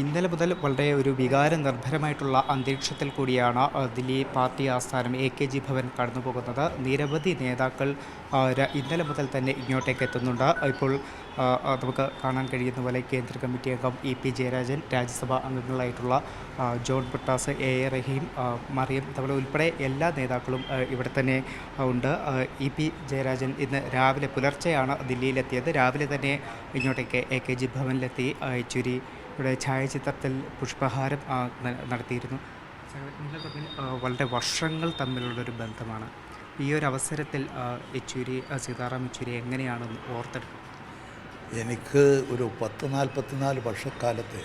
ഇന്നലെ മുതൽ വളരെ ഒരു വികാര നിർഭരമായിട്ടുള്ള അന്തരീക്ഷത്തിൽ കൂടിയാണ് ദില്ലി പാർട്ടി ആസ്ഥാനം എ കെ ജി ഭവൻ കടന്നു പോകുന്നത് നിരവധി നേതാക്കൾ ഇന്നലെ മുതൽ തന്നെ ഇങ്ങോട്ടേക്ക് എത്തുന്നുണ്ട്. ഇപ്പോൾ നമുക്ക് കാണാൻ കഴിയുന്ന പോലെ കേന്ദ്ര കമ്മിറ്റി അംഗം E P Jayarajan Rajya Sabha അംഗങ്ങളായിട്ടുള്ള John Brittas A A Rahim Mariam Dhawale ഉൾപ്പെടെ എല്ലാ നേതാക്കളും ഇവിടെ തന്നെ ഉണ്ട്. ഇ പി ജയരാജൻ ഇന്ന് രാവിലെ പുലർച്ചെയാണ് ദില്ലിയിലെത്തിയത്. രാവിലെ തന്നെ ഇങ്ങോട്ടേക്ക് എ കെ ജി ഭവനിലെത്തി യെച്ചൂരി ഇവിടെ ഛായാചിത്രത്തിൽ പുഷ്പഹാരം നടത്തിയിരുന്നു. വളരെ വർഷങ്ങൾ തമ്മിലുള്ളൊരു ബന്ധമാണ്. ഈ ഒരു അവസരത്തിൽ യെച്ചൂരി സീതാറാം യെച്ചൂരി എങ്ങനെയാണ് ഓർത്തെടുക്കുന്നത് എനിക്ക് ഒരു പത്ത് നാൽപ്പത്തിനാല് വർഷക്കാലത്തെ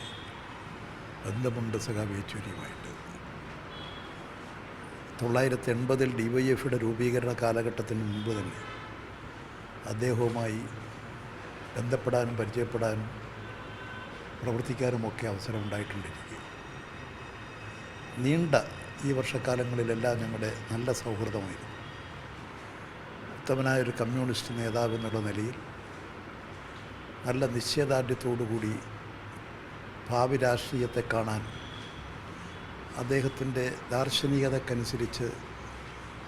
ബന്ധമുണ്ട് സഖാബ് യെച്ചൂരിയുമായിട്ട്. തൊള്ളായിരത്തി എൺപതിൽ ഡി വൈ എഫിയുടെ രൂപീകരണ കാലഘട്ടത്തിന് മുമ്പ് തന്നെ അദ്ദേഹവുമായി ബന്ധപ്പെടാനും പരിചയപ്പെടാനും പ്രവർത്തിക്കാനുമൊക്കെ അവസരം ഉണ്ടായിട്ടുണ്ട് നീണ്ട ഈ വർഷക്കാലങ്ങളിലെല്ലാം ഞങ്ങളുടെ നല്ല സൗഹൃദമായിരുന്നു. ഉത്തമനായ ഒരു കമ്മ്യൂണിസ്റ്റ് നേതാവ് എന്നുള്ള നിലയിൽ നല്ല നിശ്ചയദാർഢ്യത്തോടുകൂടി ഭാവി രാഷ്ട്രീയത്തെ കാണാൻ അദ്ദേഹത്തിന്റെ ദാർശനികതക്കനുസരിച്ച്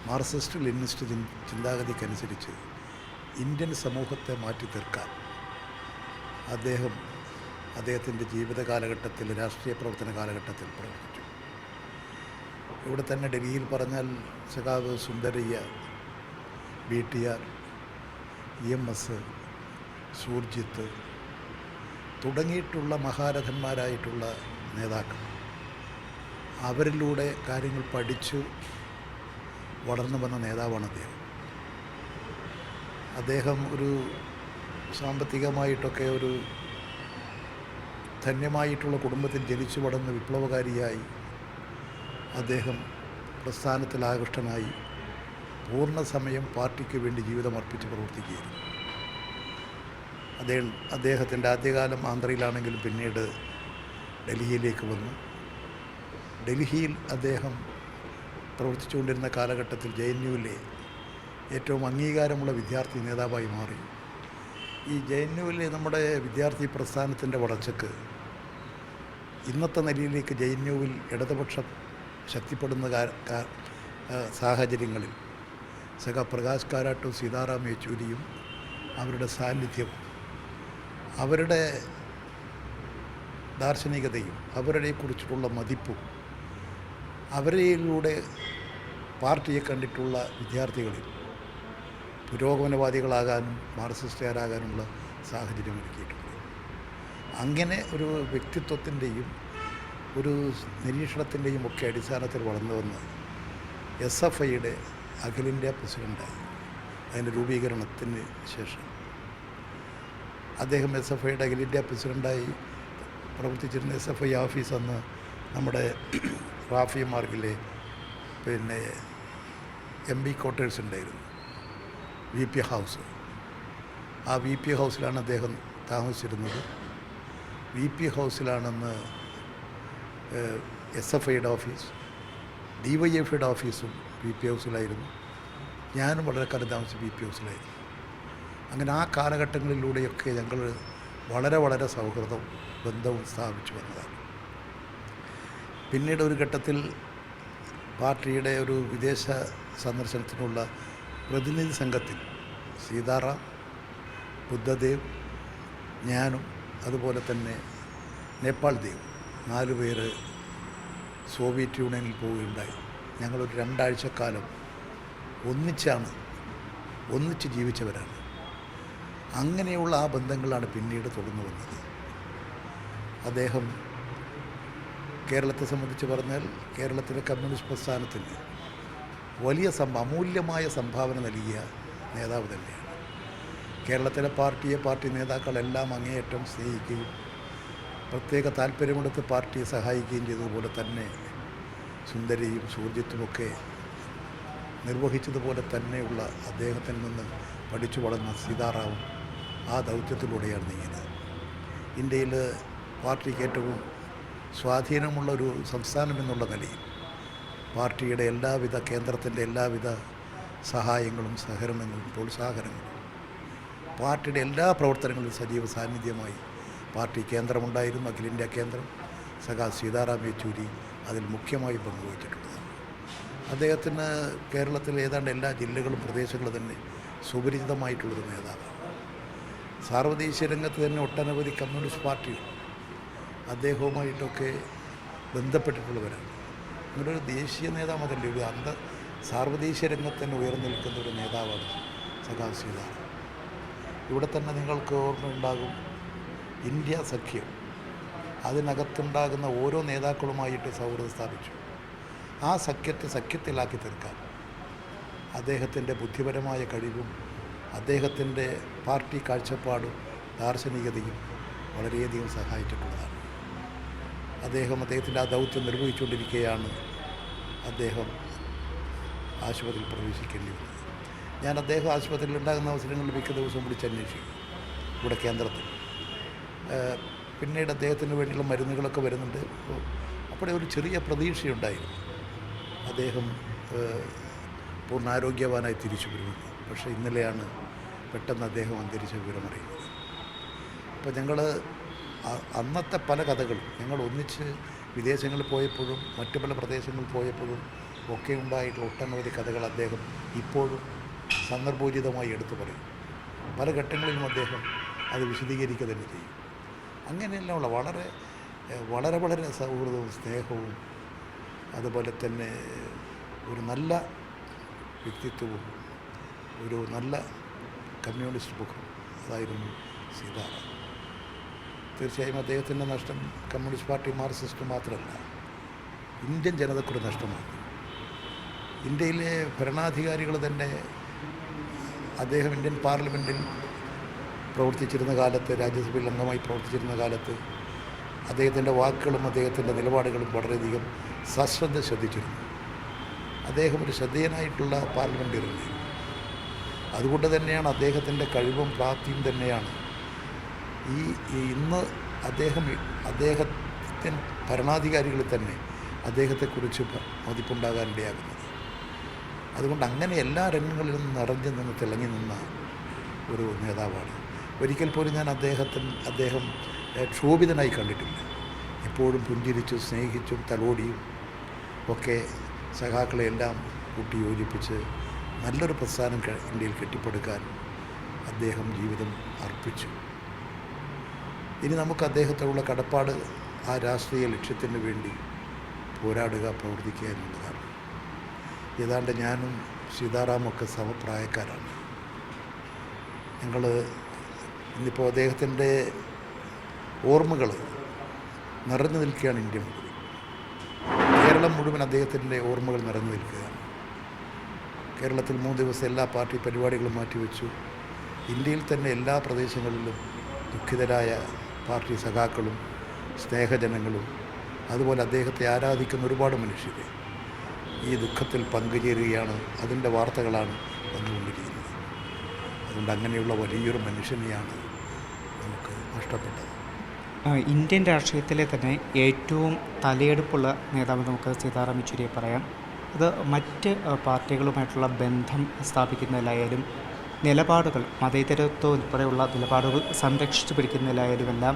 മാർക്സിസ്റ്റ് ലെനിനിസ്റ്റ് ചിന്താഗതിക്കനുസരിച്ച് ഇന്ത്യൻ സമൂഹത്തെ മാറ്റി തീർക്കാൻ അദ്ദേഹം അദ്ദേഹത്തിന്റെ ജീവിത കാലഘട്ടത്തിൽ രാഷ്ട്രീയ പ്രവർത്തന കാലഘട്ടത്തിൽ പ്രവർത്തിച്ചു. ഇവിടെ തന്നെ ഡൽഹിയിൽ പറഞ്ഞാൽ സഖാവ് Sundarayya B T R E M S Surjeet തുടങ്ങിയിട്ടുള്ള മഹാരഥന്മാരായിട്ടുള്ള നേതാക്കൾ. അവരിലൂടെ കാര്യങ്ങൾ പഠിച്ചു വളർന്നു വന്ന നേതാവാണ് അദ്ദേഹം. അദ്ദേഹം ഒരു സാമ്പത്തികമായിട്ടൊക്കെ ഒരു ധന്യമായിട്ടുള്ള കുടുംബത്തിൽ ജനിച്ചു വളർന്ന വിപ്ലവകാരിയായി അദ്ദേഹം പ്രസ്ഥാനത്തിൽ ആകൃഷ്ടനായി പൂർണസമയം പാർട്ടിക്ക് വേണ്ടി ജീവിതമർപ്പിച്ച് പ്രവർത്തിക്കുകയായിരുന്നു. അദ്ദേഹം അദ്ദേഹത്തിന്റെ ആദ്യകാലം ആന്ധ്രയിലാണെങ്കിലും പിന്നീട് ഡൽഹിയിലേക്ക് വന്നു. ഡൽഹിയിൽ അദ്ദേഹം പ്രവർത്തിച്ചുകൊണ്ടിരുന്ന കാലഘട്ടത്തിൽ ജെ എൻ യുവിലെ ഏറ്റവും അംഗീകാരമുള്ള വിദ്യാർത്ഥി നേതാവായി മാറി. ഈ ജെ എൻ യുവിലെ നമ്മുടെ വിദ്യാർത്ഥി പ്രസ്ഥാനത്തിന്റെ വളർച്ചയ്ക്ക് ഇന്നത്തെ നിലയിലേക്ക് ജെ എൻ യുവിൽ ഇടതുപക്ഷം ശക്തിപ്പെടുന്ന സാഹചര്യങ്ങളിൽ സഖ പ്രകാശ് കാരാട്ടും സീതാറാം യെച്ചൂരിയും അവരുടെ സാന്നിധ്യവും അവരുടെ ദാർശനികതയും അവരുടെ കുറിച്ചിട്ടുള്ള മതിപ്പും അവരിലൂടെ പാർട്ടിയെ കണ്ടിട്ടുള്ള വിദ്യാർത്ഥികളിൽ പുരോഗമനവാദികളാകാനും മാർസിസ്റ്റുകാരാകാനുമുള്ള സാഹചര്യം ഒരുക്കിയിട്ടുണ്ട്. അങ്ങനെ ഒരു വ്യക്തിത്വത്തിന്റെയും ഒരു നിരീക്ഷണത്തിന്റെയും ഒക്കെ അടിസ്ഥാനത്തിൽ വളർന്നു വന്ന് എസ് എഫ് ഐയുടെ അഖിലേന്ത്യാ പ്രസിഡന്റായി. അതിന്റെ രൂപീകരണത്തിന് ശേഷം അദ്ദേഹം എസ് എഫ് ഐയുടെ അഖിലേന്ത്യാ പ്രസിഡന്റായി പ്രവർത്തിച്ചിരുന്ന എസ് എഫ് ഐ ഓഫീസ് അന്ന് നമ്മുടെ റാഫി മാർഗിലെ പിന്നെ എം ബി ക്വാർട്ടേഴ്സ് ഉണ്ടായിരുന്നു. V P house. ആ വി പി ഹൗസിലാണ് അദ്ദേഹം താമസിച്ചിരുന്നത്. വി പി ഹൗസിലാണെന്ന് എസ് എഫ് ഐയുടെ ഓഫീസ് ഡി വൈ എഫ് ഐയുടെ ഓഫീസും വി പി ഹൗസിലായിരുന്നു. ഞാനും വളരെ കാലം താമസിച്ച് വി പി ഹൗസിലായിരുന്നു. അങ്ങനെ ആ കാലഘട്ടങ്ങളിലൂടെയൊക്കെ ഞങ്ങൾ വളരെ വളരെ സൗഹൃദവും ബന്ധവും സ്ഥാപിച്ചു വന്നതാണ്. പിന്നീട് ഒരു ഘട്ടത്തിൽ പാർട്ടിയുടെ ഒരു വിദേശ സന്ദർശനത്തിനുള്ള പ്രതിനിധി സംഘത്തിൽ സീതാറാം ബുദ്ധദേവ് ഞാനും അതുപോലെ തന്നെ നേപ്പാൾ ദ്വീപ്. നാല് പേര് സോവിയറ്റ് യൂണിയനിൽ പോവുകയുണ്ടായി. ഞങ്ങളൊരു രണ്ടാഴ്ചക്കാലം ഒന്നിച്ചാണ് ഒന്നിച്ച് ജീവിച്ചവരാണ്. അങ്ങനെയുള്ള ആ ബന്ധങ്ങളാണ് പിന്നീട് തുടർന്നു വന്നത്. അദ്ദേഹം കേരളത്തെ സംബന്ധിച്ച് പറഞ്ഞാൽ കേരളത്തിലെ കമ്മ്യൂണിസ്റ്റ് പ്രസ്ഥാനത്തിന് വലിയ സം അമൂല്യമായ സംഭാവന നൽകിയ നേതാവ് തന്നെയാണ്. കേരളത്തിലെ പാർട്ടിയെ പാർട്ടി നേതാക്കളെല്ലാം അങ്ങേയറ്റം സ്നേഹിക്കുകയും പ്രത്യേക താല്പര്യമെടുത്ത് പാർട്ടിയെ സഹായിക്കുകയും ചെയ്തതുപോലെ തന്നെ സുന്ദരിയും സൂർജിത്തുമൊക്കെ നിർവഹിച്ചതുപോലെ തന്നെയുള്ള അദ്ദേഹത്തിൽ നിന്ന് പഠിച്ചു വളർന്ന സീതാറാവും ആ ദൗത്യത്തിലൂടെയാണ് നീങ്ങിയത്. ഇന്ത്യയിൽ പാർട്ടിക്ക് ഏറ്റവും സ്വാധീനമുള്ള ഒരു സംസ്ഥാനം എന്നുള്ള നിലയിൽ പാർട്ടിയുടെ എല്ലാവിധ കേന്ദ്രത്തിന്റെ എല്ലാവിധ സഹായങ്ങളും സഹകരണങ്ങളും പ്രോത്സാഹനങ്ങളും പാർട്ടിയുടെ എല്ലാ പ്രവർത്തനങ്ങളിലും സജീവ സാന്നിധ്യമായി പാർട്ടി കേന്ദ്രമുണ്ടായിരുന്നു അഖിലേന്ത്യാ കേന്ദ്രം. സഖാ സീതാറാം യെച്ചൂരി അതിൽ മുഖ്യമായി പങ്കുവഹിച്ചിട്ടുള്ളതാണ് അദ്ദേഹത്തിന് കേരളത്തിൽ ഏതാണ്ട് എല്ലാ ജില്ലകളും പ്രദേശങ്ങളും തന്നെ സുപരിചിതമായിട്ടുള്ളൊരു നേതാവാണ്. സാർവദേശീയ രംഗത്ത് തന്നെ ഒട്ടനവധി കമ്മ്യൂണിസ്റ്റ് പാർട്ടികൾ അദ്ദേഹവുമായിട്ടൊക്കെ ബന്ധപ്പെട്ടിട്ടുള്ളവരാണ്. അങ്ങനെ ഒരു ദേശീയ നേതാവ് അതല്ലേ ഒരു അന്ത സാർവദേശീയ രംഗത്ത് തന്നെ ഉയർന്നു നിൽക്കുന്ന ഒരു നേതാവാണ് സീതാറാം. ഇവിടെ തന്നെ നിങ്ങൾക്ക് ഓർമ്മയുണ്ടാകും ഇന്ത്യ സഖ്യം. അതിനകത്തുണ്ടാകുന്ന ഓരോ നേതാക്കളുമായിട്ട് സൗഹൃദം സ്ഥാപിച്ചു. ആ സഖ്യത്തെ സഖ്യത്തിലാക്കി തീർക്കാൻ അദ്ദേഹത്തിന്റെ ബുദ്ധിപരമായ കഴിവും അദ്ദേഹത്തിന്റെ പാർട്ടി കാഴ്ചപ്പാടും ദാർശനികതയും വളരെയധികം സഹായിച്ചിട്ടുള്ളതാണ്. അദ്ദേഹം അദ്ദേഹത്തിന്റെ ആ ദൗത്യം നിർവഹിച്ചുകൊണ്ടിരിക്കുകയാണ് അദ്ദേഹം ആശുപത്രിയിൽ പ്രവേശിക്കേണ്ടി വന്നത്. ഞാൻ അദ്ദേഹം ആശുപത്രിയിൽ ഉണ്ടാകുന്ന അവസരങ്ങളിൽ മിക്ക ദിവസവും വിളിച്ച് അന്വേഷിക്കും ഇവിടെ കേന്ദ്രത്തിൽ. പിന്നീട് അദ്ദേഹത്തിന് വേണ്ടിയുള്ള മരുന്നുകളൊക്കെ വരുന്നുണ്ട്. അപ്പോൾ ഒരു ചെറിയ പ്രതീക്ഷയുണ്ടായിരുന്നു. അദ്ദേഹം പൂർണാരോഗ്യവാനായി തിരിച്ചു വരുമെന്ന്. പക്ഷേ ഇന്നലെയാണ് പെട്ടെന്ന് അദ്ദേഹം അന്തരിച്ച വിവരമറിയുന്നത് അപ്പോൾ ഞങ്ങൾ അന്നത്തെ പല കഥകളും ഞങ്ങൾ ഒന്നിച്ച് വിദേശങ്ങളിൽ പോയപ്പോഴും മറ്റു പല പ്രദേശങ്ങളിൽ പോയപ്പോഴും ഒക്കെ ഉണ്ടായിട്ടുള്ള ഒട്ടനവധി കഥകൾ അദ്ദേഹം ഇപ്പോഴും സന്ദർഭോചിതമായി എടുത്തു പറയും. പല ഘട്ടങ്ങളിലും അദ്ദേഹം അത് വിശദീകരിക്കുക തന്നെ ചെയ്യും. അങ്ങനെയെല്ലാമുള്ള വളരെ വളരെ വളരെ സൗഹൃദവും സ്നേഹവും അതുപോലെ തന്നെ ഒരു നല്ല വ്യക്തിത്വവും ഒരു നല്ല കമ്മ്യൂണിസ്റ്റ് ബുക്കും അതായിരുന്നു സീതാറാം തീർച്ചയായും അദ്ദേഹത്തിന്റെ നഷ്ടം കമ്മ്യൂണിസ്റ്റ് പാർട്ടി മാർക്സിസ്റ്റ് മാത്രമല്ല ഇന്ത്യൻ ജനതക്കൊരു നഷ്ടമാണ്. ഇന്ത്യയിലെ ഭരണാധികാരികൾ തന്നെ അദ്ദേഹം ഇന്ത്യൻ പാർലമെന്റിൽ പ്രവർത്തിച്ചിരുന്ന കാലത്ത് രാജ്യസഭയിൽ അംഗമായി പ്രവർത്തിച്ചിരുന്ന കാലത്ത് അദ്ദേഹത്തിന്റെ വാക്കുകളും അദ്ദേഹത്തിന്റെ നിലപാടുകളും വളരെയധികം സശ്രദ്ധ ശ്രദ്ധിച്ചിരുന്നു. അദ്ദേഹം ഒരു ശ്രദ്ധേയനായിട്ടുള്ള പാർലമെന്റേറിയനായിരുന്നു അതുകൊണ്ട് തന്നെയാണ് അദ്ദേഹത്തിന്റെ കഴിവും പ്രാപ്തിയും തന്നെയാണ്. ഈ ഇന്ന് അദ്ദേഹം അദ്ദേഹത്തിൻ ഭരണാധികാരികളിൽ തന്നെ അദ്ദേഹത്തെക്കുറിച്ച് മതിപ്പുണ്ടാകാനിടയാകുന്നത് അതുകൊണ്ട് അങ്ങനെ എല്ലാ രംഗങ്ങളിലും നിറഞ്ഞു നിന്ന് തിളങ്ങി നിന്ന ഒരു നേതാവാണ്. ഒരിക്കൽ പോലും ഞാൻ അദ്ദേഹത്തിന് അദ്ദേഹം ക്ഷോഭിതനായി കണ്ടിട്ടില്ല. എപ്പോഴും പുഞ്ചിരിച്ചും സ്നേഹിച്ചും തലോടിയും ഒക്കെ സഖാക്കളെ എല്ലാം കൂട്ടി യോജിപ്പിച്ച് നല്ലൊരു പ്രസ്ഥാനം ഇന്ത്യയിൽ കെട്ടിപ്പടുക്കാൻ അദ്ദേഹം ജീവിതം അർപ്പിച്ചു. ഇനി നമുക്ക് അദ്ദേഹത്തോടുള്ള കടപ്പാട് ആ രാഷ്ട്രീയ ലക്ഷ്യത്തിന് വേണ്ടി പോരാടുക പ്രവർത്തിക്കുക എന്നുള്ളതാണ്. ഏതാണ്ട് ഞാനും സീതാറാമൊക്കെ സമപ്രായക്കാരാണ്. ഞങ്ങൾ ഇന്നിപ്പോൾ അദ്ദേഹത്തിന്റെ ഓർമ്മകൾ നിറഞ്ഞു നിൽക്കുകയാണ് ഇന്ത്യ മുഴുവൻ. കേരളം മുഴുവൻ അദ്ദേഹത്തിന്റെ ഓർമ്മകൾ നിറഞ്ഞു നിൽക്കുകയാണ്. കേരളത്തിൽ മൂന്ന് ദിവസം എല്ലാ പാർട്ടി പരിപാടികളും മാറ്റിവെച്ചു. ഇന്ത്യയിൽ തന്നെ എല്ലാ പ്രദേശങ്ങളിലും ദുഃഖിതരായ പാർട്ടി സഖാക്കളും സ്നേഹജനങ്ങളും അതുപോലെ അദ്ദേഹത്തെ ആരാധിക്കുന്ന ഒരുപാട് മനുഷ്യരെ. ഈ ദുഃഖത്തിൽ പങ്കുചേരുകയാണ്. അതിന്റെ വാർത്തകളാണ് വന്നുകൊണ്ടിരിക്കുന്നത്. അതുകൊണ്ട് അങ്ങനെയുള്ള വലിയൊരു മനുഷ്യനെയാണ് നമുക്ക് നഷ്ടപ്പെട്ടത്. ഇന്ത്യൻ രാഷ്ട്രീയത്തിലെ തന്നെ ഏറ്റവും തലയെടുപ്പുള്ള നേതാവ് നമുക്ക് സീതാറാം യെച്ചൂരിയെ പറയാം. അത് മറ്റ് പാർട്ടികളുമായിട്ടുള്ള ബന്ധം സ്ഥാപിക്കുന്നതിലായാലും നിലപാടുകൾ മതേതരത്വം ഉൾപ്പെടെയുള്ള നിലപാടുകൾ സംരക്ഷിച്ചു പിടിക്കുന്നതിലായാലും എല്ലാം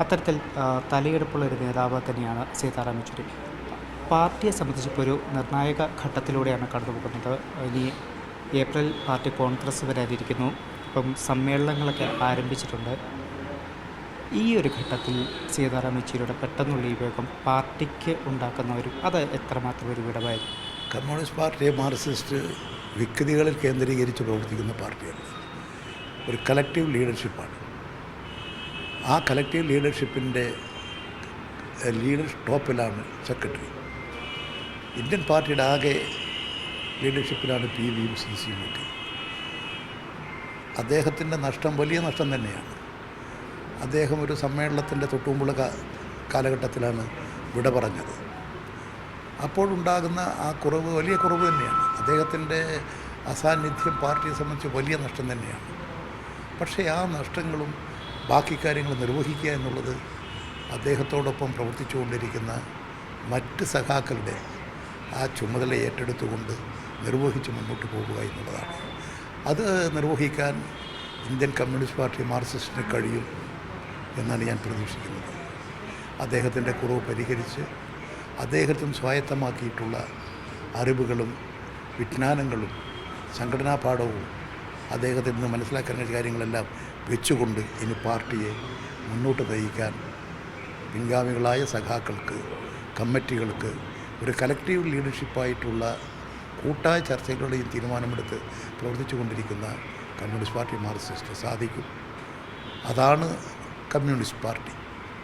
അത്തരത്തിൽ തലയെടുപ്പുള്ള ഒരു നേതാവ് തന്നെയാണ് സീതാറാം യെച്ചൂരി. പാർട്ടിയെ സംബന്ധിച്ചിപ്പോൾ ഒരു നിർണായക ഘട്ടത്തിലൂടെയാണ് കടന്നു പോകുന്നത്. ഇനി ഏപ്രിൽ പാർട്ടി കോൺഗ്രസ് വരാതിരിക്കുന്നു ഇപ്പം സമ്മേളനങ്ങളൊക്കെ ആരംഭിച്ചിട്ടുണ്ട്. ഈ ഒരു ഘട്ടത്തിൽ സീതാറാം യെച്ചൂരിയുടെ പെട്ടെന്നുള്ള ഈ വേഗം പാർട്ടിക്ക് ഉണ്ടാക്കുന്ന ഒരു അത് എത്രമാത്രം ഒരു വിടവായിരുന്നു? കമ്മ്യൂണിസ്റ്റ് പാർട്ടിയെ മാർക്സിസ്റ്റ് വ്യക്തികളിൽ കേന്ദ്രീകരിച്ച് പ്രവർത്തിക്കുന്ന പാർട്ടിയാണ്. ഒരു കലക്റ്റീവ് ലീഡർഷിപ്പാണ് ആ കലക്റ്റീവ് ലീഡർഷിപ്പിന്റെ ലീഡർ ടോപ്പിലാണ് സെക്രട്ടറി ഇന്ത്യൻ പാർട്ടിയുടെ ആകെ ലീഡർഷിപ്പിലാണ് പി വിയും സി സിയും ഒക്കെ അദ്ദേഹത്തിന്റെ നഷ്ടം വലിയ നഷ്ടം തന്നെയാണ്. അദ്ദേഹം ഒരു സമ്മേളനത്തിന്റെ തൊട്ടുമുമ്പുള്ള കാലഘട്ടത്തിലാണ് വിട പറഞ്ഞത്. അപ്പോഴുണ്ടാകുന്ന ആ കുറവ് വലിയ കുറവ് തന്നെയാണ്. അദ്ദേഹത്തിന്റെ അസാന്നിധ്യം പാർട്ടിയെ സംബന്ധിച്ച് വലിയ നഷ്ടം തന്നെയാണ്. പക്ഷേ ആ നഷ്ടങ്ങളും ബാക്കി കാര്യങ്ങൾ നിർവഹിക്കുക എന്നുള്ളത് അദ്ദേഹത്തോടൊപ്പം പ്രവർത്തിച്ചുകൊണ്ടിരിക്കുന്ന മറ്റ് സഖാക്കളുടെ ആ ചുമതല ഏറ്റെടുത്തുകൊണ്ട് നിർവഹിച്ച് മുന്നോട്ട് പോകുക എന്നുള്ളതാണ്. അത് നിർവഹിക്കാൻ ഇന്ത്യൻ കമ്മ്യൂണിസ്റ്റ് പാർട്ടി മാർക്സിസ്റ്റിന് കഴിയും എന്നാണ് ഞാൻ പ്രതീക്ഷിക്കുന്നത്. അദ്ദേഹത്തിന്റെ കുറവ് പരിഹരിച്ച് അദ്ദേഹത്തിന് സ്വായത്തമാക്കിയിട്ടുള്ള അറിവുകളും വിജ്ഞാനങ്ങളും സംഘടനാ പാഠവും അദ്ദേഹത്തിൽ നിന്ന് മനസ്സിലാക്കാൻ കാര്യങ്ങളെല്ലാം വെച്ചുകൊണ്ട് ഇനി പാർട്ടിയെ മുന്നോട്ട് നയിക്കാൻ പിൻഗാമികളായ സഖാക്കൾക്ക് കമ്മിറ്റികൾക്ക് ഒരു കലക്റ്റീവ് ലീഡർഷിപ്പായിട്ടുള്ള കൂട്ടായ ചർച്ചകളുടെയും തീരുമാനമെടുത്ത് പ്രവർത്തിച്ചു കൊണ്ടിരിക്കുന്ന കമ്മ്യൂണിസ്റ്റ് പാർട്ടി മാർക്സിസ്റ്റ് സാധിക്കും. അതാണ് കമ്മ്യൂണിസ്റ്റ് പാർട്ടി.